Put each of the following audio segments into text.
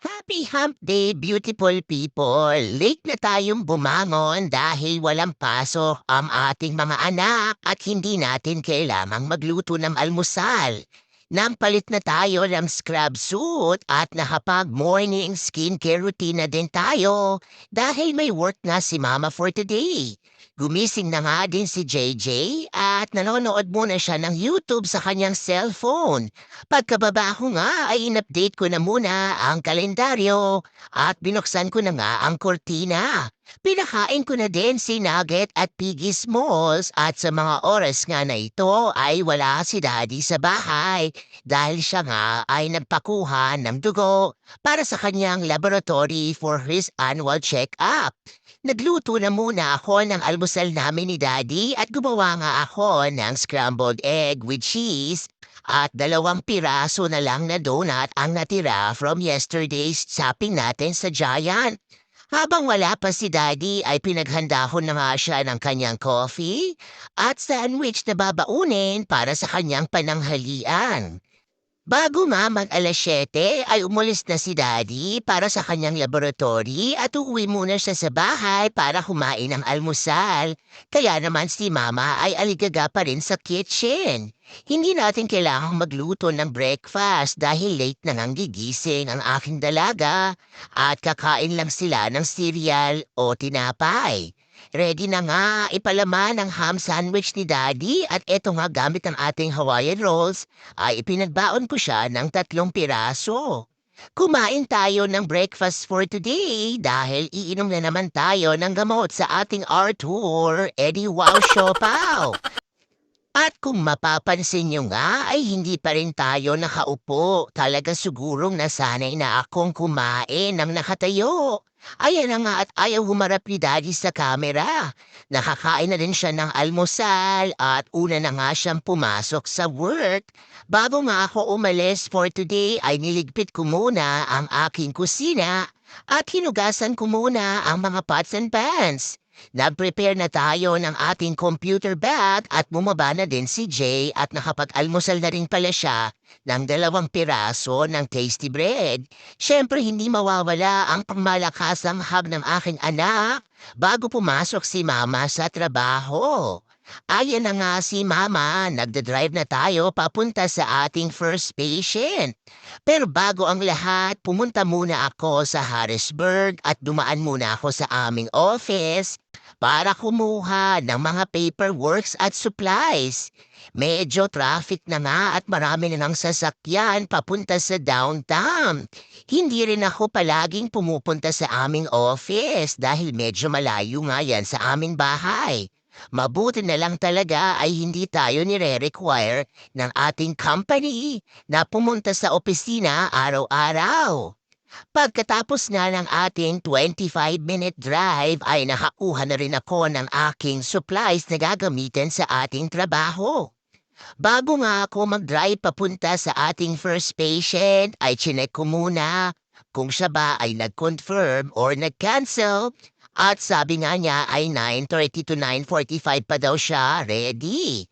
Happy Hump Day, beautiful people! Late na tayong bumangon dahil walang pasok ang ating mga anak at hindi natin kailangang magluto ng almusal. Nampalit na tayo ng scrub suit at nakapag-morning skincare routine na din tayo dahil may work na si Mama for today. Gumising na nga din si JJ at nanonood muna siya ng YouTube sa kanyang cellphone. Pagkababa ko nga ay in-update ko na muna ang kalendaryo at binuksan ko na nga ang kortina. Pinakain ko na din si Nugget at Piggy Smalls at sa mga oras nga na ito ay wala si Daddy sa bahay dahil siya nga ay nagpakuha ng dugo para sa kanyang laboratory for his annual check-up. Nagluto na muna ako ng almusal namin ni Daddy at gumawa nga ako ng scrambled egg with cheese at dalawang piraso na lang na donut ang natira from yesterday's shopping natin sa Giant. Habang wala pa si Daddy ay pinaghandahon na nga siya ng kanyang coffee at sandwich na babaunin para sa kanyang pananghalian. Bago nga mag alas 7 ay umulis na si Daddy para sa kanyang laboratory at uuwi muna siya sa bahay para kumain ng almusal. Kaya naman si Mama ay aligaga pa rin sa kitchen. Hindi natin kailangang magluto ng breakfast dahil late na ngang gigising ang aking dalaga at kakain lang sila ng cereal o tinapay. Ready na nga ipalaman ang ham sandwich ni Daddy at eto nga gamit ang ating Hawaiian rolls ay ipinagbaon ko siya ng tatlong piraso. Kumain tayo ng breakfast for today dahil iinom na naman tayo ng gamot sa ating Arthur Eddie Wow Siopaw. At kung mapapansin nyo nga ay hindi pa rin tayo nakaupo. Talaga sigurong nasanay na akong kumain ng nakatayo. Ayan na nga at ayaw humarap ni Daddy sa camera. Nakakain na din siya ng almusal at una na nga siyang pumasok sa work. Bago nga ako umalis for today ay niligpit ko muna ang aking kusina at hinugasan ko muna ang mga pots and pans. Nag-prepare na tayo ng ating computer bag at bumaba na din si Jay at nakapag-almusal na rin pala siya ng dalawang piraso ng tasty bread. Siyempre hindi mawawala ang pangmalakasang hug ng aking anak bago pumasok si Mama sa trabaho. Ayan na nga si Mama, nagda-drive na tayo papunta sa ating first patient. Pero bago ang lahat, pumunta muna ako sa Harrisburg at dumaan muna ako sa aming office para kumuha ng mga paperworks at supplies. Medyo traffic na nga at marami na ng sasakyan papunta sa downtown. Hindi rin ako palaging pumupunta sa aming office dahil medyo malayo nga yan sa aming bahay. Mabuti na lang talaga ay hindi tayo nire-require ng ating company na pumunta sa opisina araw-araw. Pagkatapos nga ng ating 25-minute drive ay nakakuha na rin ako ng aking supplies na gagamitin sa ating trabaho. Bago nga ako mag-drive papunta sa ating first patient ay chinek ko muna kung siya ba ay nag-confirm or nag-cancel at sabi nga niya ay 9.30 to 9.45 pa daw siya ready.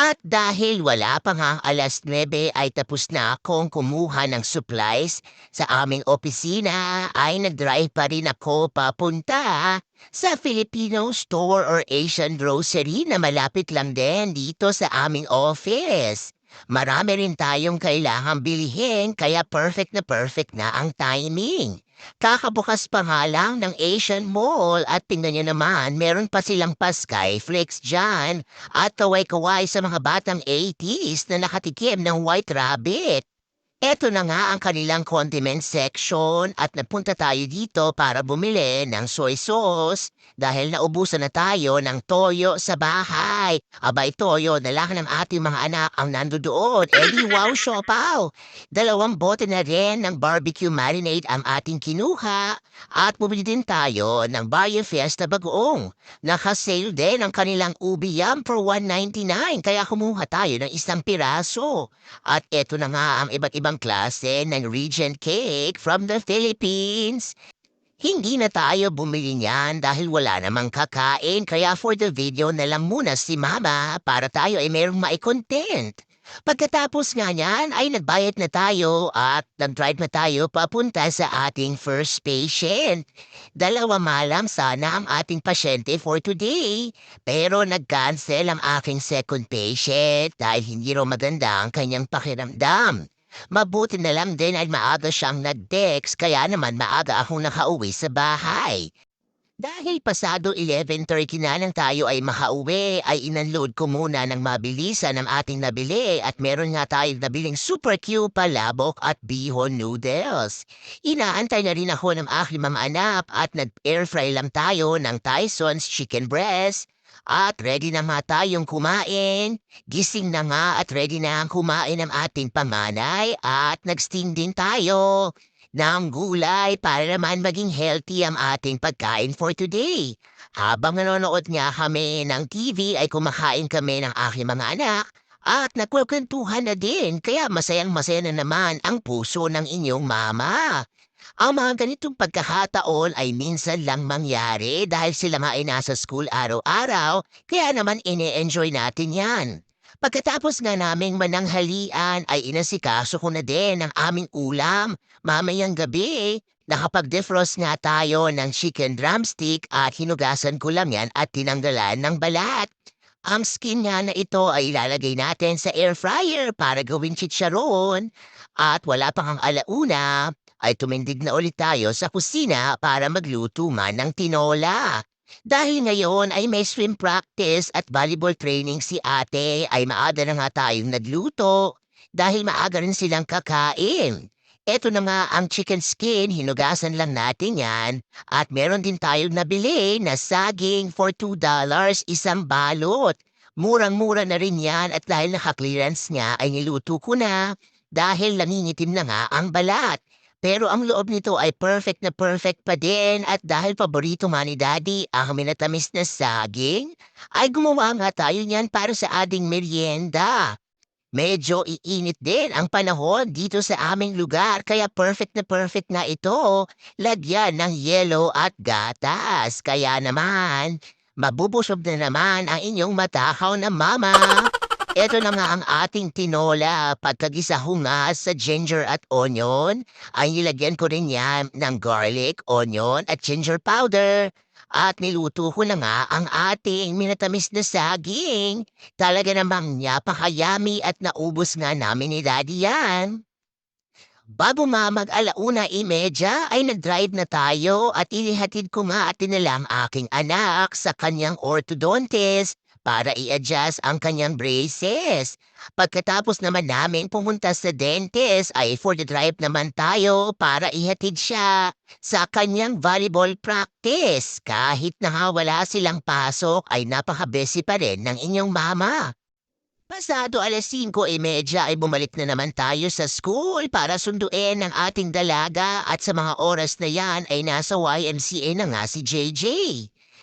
At dahil wala pa nga alas 9 ay tapos na akong kumuha ng supplies sa aming opisina ay nag-drive pa rin ako papunta sa Filipino store or Asian grocery na malapit lang din dito sa aming office. Marami rin tayong kailangang bilihin kaya perfect na perfect na ang timing. Kakabukas pa nga lang ng Asian Mall at tingnan niyo naman, meron pa silang pa Skyflix dyan at kaway-kaway sa mga batang 80s na nakatikim ng White Rabbit. Eto na nga ang kanilang condiment section at nagpunta tayo dito para bumili ng soy sauce dahil naubusan na tayo ng toyo sa bahay. Abay toyo lang ng ating mga anak ang nandoon. Eh di wow siopaw! Dalawang bote na rin ng barbecue marinade ang ating kinuha at bumili din tayo ng Barrio Fiesta Bagoong. Nakasale din ang kanilang ubi yam for 199 kaya kumuha tayo ng isang piraso. At eto na nga ang iba't ibang ibang klase ng Regent Cake from the Philippines. Hindi na tayo bumili niyan dahil wala namang kakain kaya for the video na lang muna si Mama para tayo ay merong maikontent. Pagkatapos nga niyan ay nagbayad na tayo at nag-drive na tayo papunta sa ating first patient. Dalawa malam sana ang ating pasyente for today. Pero nag-cancel ang aking second patient dahil hindi raw maganda ang kanyang pakiramdam. Mabuti na lang din ay maaga siyang nag-text kaya naman maaga akong nakauwi sa bahay. Dahil pasado 11.30 na nang tayo ay makauwi, ay inunload ko muna ng mabilisan ang ating nabili at meron nga tayong nabiling super cute palabok at bihon noodles. Inaantay na rin ako ng aking mga anak at nag-air fry lang tayo ng Tyson's chicken breast. At ready na nga tayong kumain. Gising na nga at ready na ang kumain ng ating pamanay at nag-steam din tayo ng gulay para naman maging healthy ang ating pagkain for today. Habang nanonood nga kami ng TV ay kumakain kami ng aking mga anak at nagkwentuhan na din kaya masayang masaya na naman ang puso ng inyong mama. Ang mga ganitong pagkakataon ay minsan lang mangyari dahil sila nga ay nasa school araw-araw kaya naman ine-enjoy natin yan. Pagkatapos nga naming mananghalian ay inasikaso ko na din ang aming ulam. Mamayang gabi, nakapag-defrost nga tayo ng chicken drumstick at hinugasan ko lang yan at tinanggalan ng balat. Ang skin nga na ito ay ilalagay natin sa air fryer para gawing chicharon. At wala pang ang alauna, ay tumindig na ulit tayo sa kusina para magluto man ng tinola. Dahil ngayon ay may swim practice at volleyball training si ate ay maaga na nga tayong nagluto dahil maaga rin silang kakain. Eto na nga ang chicken skin, hinugasan lang natin yan. At meron din tayong nabili na saging for $2 isang balot. Murang-mura na rin yan at dahil naka-clearance nga ay niluto ko na dahil nangingitim na nga ang balat. Pero ang loob nito ay perfect na perfect pa din at dahil paborito nga ni Daddy ang minatamis na saging, ay gumawa nga tayo niyan para sa ating merienda. Medyo iinit din ang panahon dito sa aming lugar kaya perfect na perfect na ito. Lagyan ng yelo at gatas. Kaya naman, mabubusog na naman ang inyong matakaw na mama. Ito na nga ang ating tinola. Pagkagisa nga sa ginger at onion, ay nilagyan ko rin yan ng garlic, onion at ginger powder. At niluto ko na nga ang ating minatamis na saging. Talaga namang napakayami at naubos nga namin ni Daddy yan. Bago nga mag-alauna imedya ay nag-drive na tayo at inihatid ko nga at tinalang aking anak sa kanyang orthodontist para i-adjust ang kanyang braces. Pagkatapos naman namin pumunta sa dentist ay for the drive naman tayo para ihatid siya sa kanyang volleyball practice. Kahit na nga wala silang pasok ay napaka-busy pa rin ng inyong mama. Pasado alas 5.30 ay bumalik na naman tayo sa school para sunduin ang ating dalaga at sa mga oras na yan ay nasa YMCA na nga si JJ.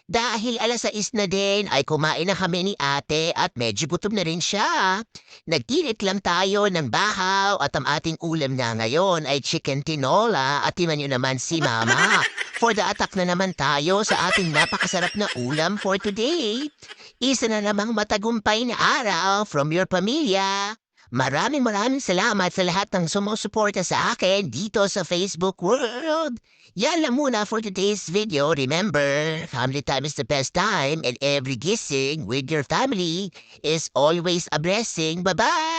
Dahil alas 6 na din ay kumain na kami ni ate at medyo gutom na rin siya. Nagtinit lang tayo ng bahaw at ang ating ulam na ngayon ay chicken tinola at timan nyo naman si mama. For the attack na naman tayo sa ating napakasarap na ulam for today. Isa na namang matagumpay na araw from your pamilya. Maraming maraming salamat sa lahat ng sumusuporta sa akin dito sa Facebook world. Yan lang muna for today's video. Remember, family time is the best time and every gising with your family is always a blessing. Bye-bye!